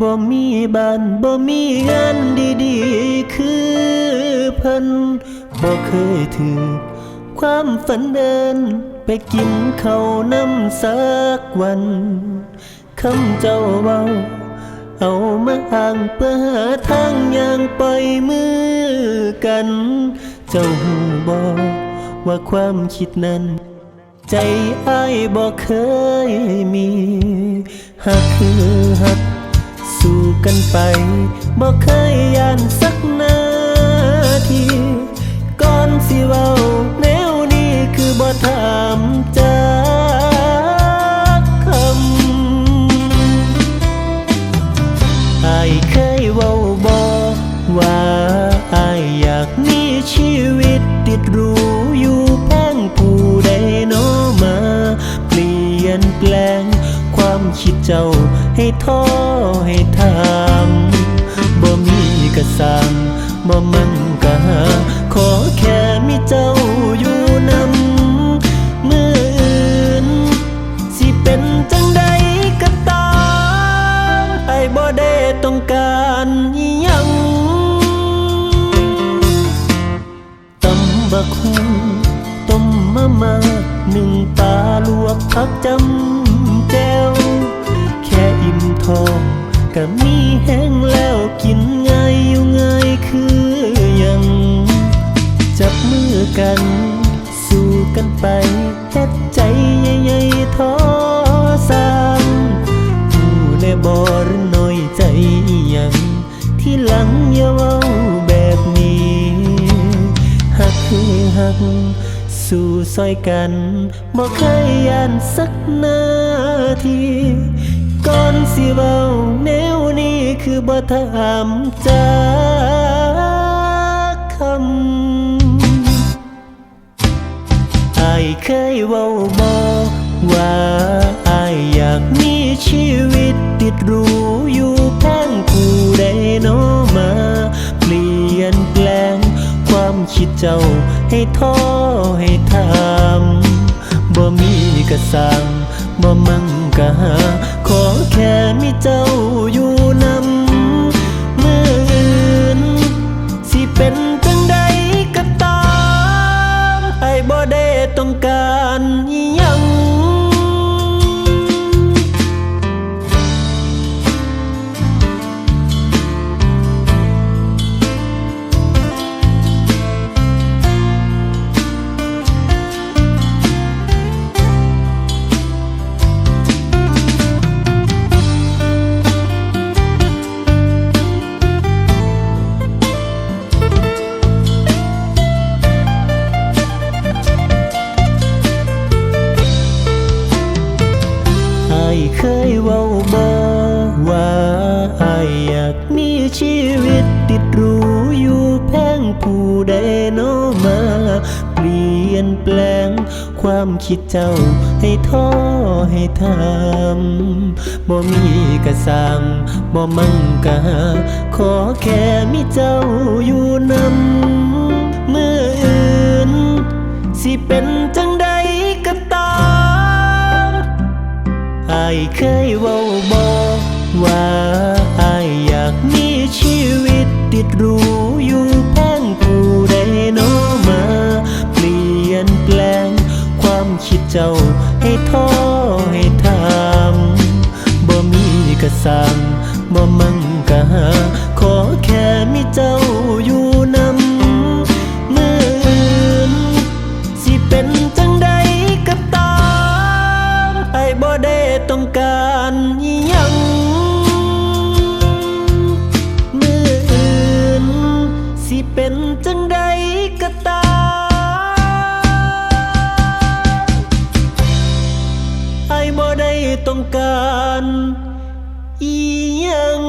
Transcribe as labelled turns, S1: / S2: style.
S1: บ่มีบ้านบ่มีงานดีๆ คือเพิ่นบ่เคยถือความฝันเดิน ไปกินข้าวน้ำสักวันคำเจ้าเบาเอามาอ้างเพื่อหาทางอย่างไปมือกัน เจ้าหูบอกว่าความคิดนั้น ใจอ้ายบอกเคยมีหักคือหัก สู้กันไปบอกเคยยานสักนาทีก่อนสิเว้า คิดเจ้าให้ท้อให้ทำบ่มีกระสังบ่มันกะหาขอแค่มีเจ้าอยู่นำมืออื่นสิเป็นจังใดก็ตามไอ้บ่ได้ต้องการอิหยังตำบักหุ่งต้มมามาหนึ่งปลาลวกผักจำ ก็มีแห้งแล้วกินง่ายอยู่ง่ายคือยัง จับมือกัน สู้กันไปเฮ็ดใจใหญ่ๆท้อสามผู้ในบ่หรือน้อยใจยัง ที่หลังอย่าเว้าแบบนี้หักคือหักสู้ซอยกันบ่เคยยานสักนาทีก่อนสิเว้า คือบ่ถามจากคำอายเคยเว้าบอกว่าอายอยากมีชีวิตติดรูอยู่แพงผู้ใดโนมา เปลี่ยนแปลง ความคิดเจ้าให้ท้อให้ทำบ่มีกระสัง บ่มั่งกะหา ขอแค่มีเจ้าอยู่นำ ผู้ใดโนมา เปลี่ยนแปลง ความคิดเจ้าให้ท้อให้ทำบ่มีกระสังบ่มั่งกะหาขอแค่มีเจ้าอยู่นำเมืออื่น สิเป็นจังใดก็ตามอายเคยเว้าบอกว่า ความคิดเจ้าให้ท้อให้ทำบ่มีกระสังบ่มั่งกะหาขอแต้องการอีหยัง